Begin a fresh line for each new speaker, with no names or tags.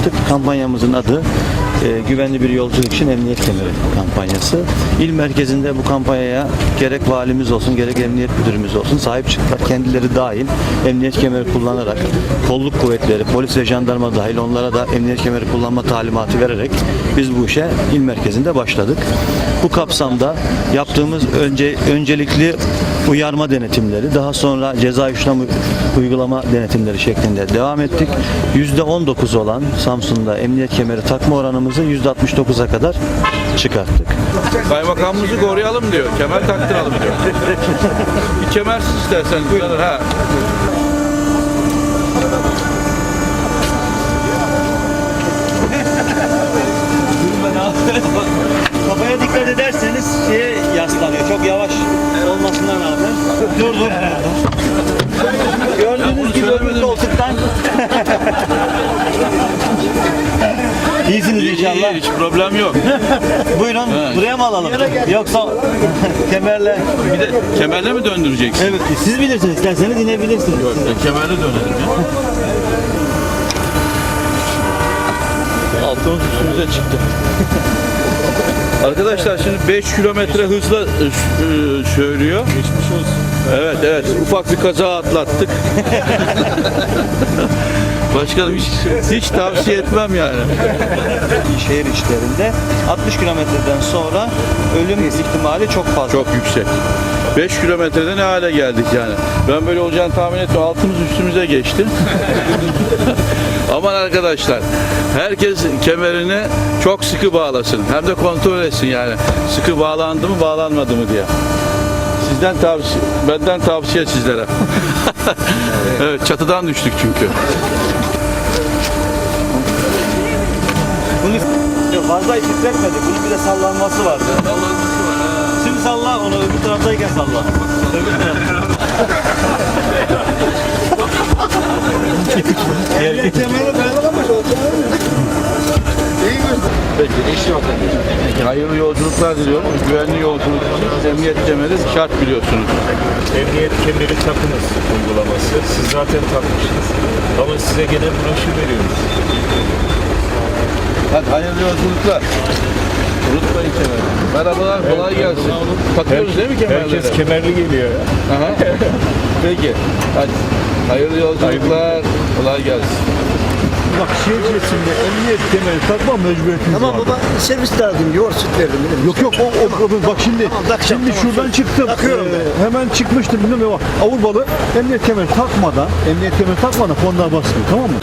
yaptık. Kampanyamızın adı e, güvenli bir yolculuk için emniyet kemeri kampanyası. İl merkezinde bu kampanyaya gerek valimiz olsun gerek emniyet müdürümüz olsun sahip çıktılar. Kendileri dahil emniyet kemeri kullanarak kolluk kuvvetleri, polis ve jandarma dahil onlara da emniyet kemeri kullanma talimatı vererek biz bu işe il merkezinde başladık. Bu kapsamda yaptığımız önce öncelikli uyarma denetimleri, daha sonra ceza işlem uygulama denetimleri şeklinde devam ettik. %19 olan Samsun'da emniyet kemeri takma oranımızı %69'a kadar çıkarttık.
Kaymakamımızı koruyalım diyor. Kemer taktıralım diyor. Bir kemersiz istersen kullanır ha.
Kafaya dikkat ederseniz şeye yaslanıyor. Çok yavaş. Dur dur. Gördüğünüz gibi öbür koltuktan. İyisiniz inşallah.
İyi, hiç problem yok.
Buyurun buraya mı alalım? Yoksa kemerle.
Bir de kemerle mi döndüreceksin?
Evet siz bilirsiniz. İsterseniz inebilirsiniz.
Yok, ben kemerle dönelim ya. Altımız üstümüze çıktı. Arkadaşlar şimdi 5 kilometre hızla e, e, söylüyor. Geçmiş olsun. Evet evet ufak bir kaza atlattık. Başkanım hiç, hiç tavsiye etmem yani.
Şehir içlerinde 60 kilometreden sonra ölüm ihtimali çok fazla.
Çok yüksek. 5 kilometrede ne hale geldik yani. Ben böyle olacağını tahmin etmiyorum. Altımız üstümüze geçti. Aman arkadaşlar. Herkes kemerini çok sıkı bağlasın. Hem de kontrol etsin yani. Sıkı bağlandı mı bağlanmadı mı diye. Sizden tavsiye, benden tavsiye sizlere. evet çatıdan düştük çünkü.
Bunu Yok, fazla titretmedi. Bunun bir de sallanması vardı. Şimdi salla onu öbür taraftayken salla. Öbür tarafta.
Hayırlı yolculuklar diliyorum. Güvenli yolculuk için emniyet kemeri şart biliyorsunuz.
Emniyet kemeri takınız uygulaması. Siz zaten takmışsınız. Ama size gene broşür veriyoruz.
Hadi hayırlı yolculuklar. Unutmayın kemeri. Merhabalar, kolay gelsin. Takıyoruz değil mi kemerleri?
Herkes kemerli geliyor ya.
Aha. Peki. Hadi. Hayırlı yolculuklar. Kolay gelsin.
İçerisinde emniyet kemeri takma mecburiyetiniz
Ama
var.
baba servis lazım. Yoğurt süt verdim. Değil mi?
Yok yok o, o, o- bak şimdi
takacağım,
şimdi
tamam.
şuradan çıktım.
Takıyorum
Ee, hemen çıkmıştım ne bak. Avrupalı emniyet kemeri takmadan emniyet kemeri takmadan fonlar basmıyor tamam mı?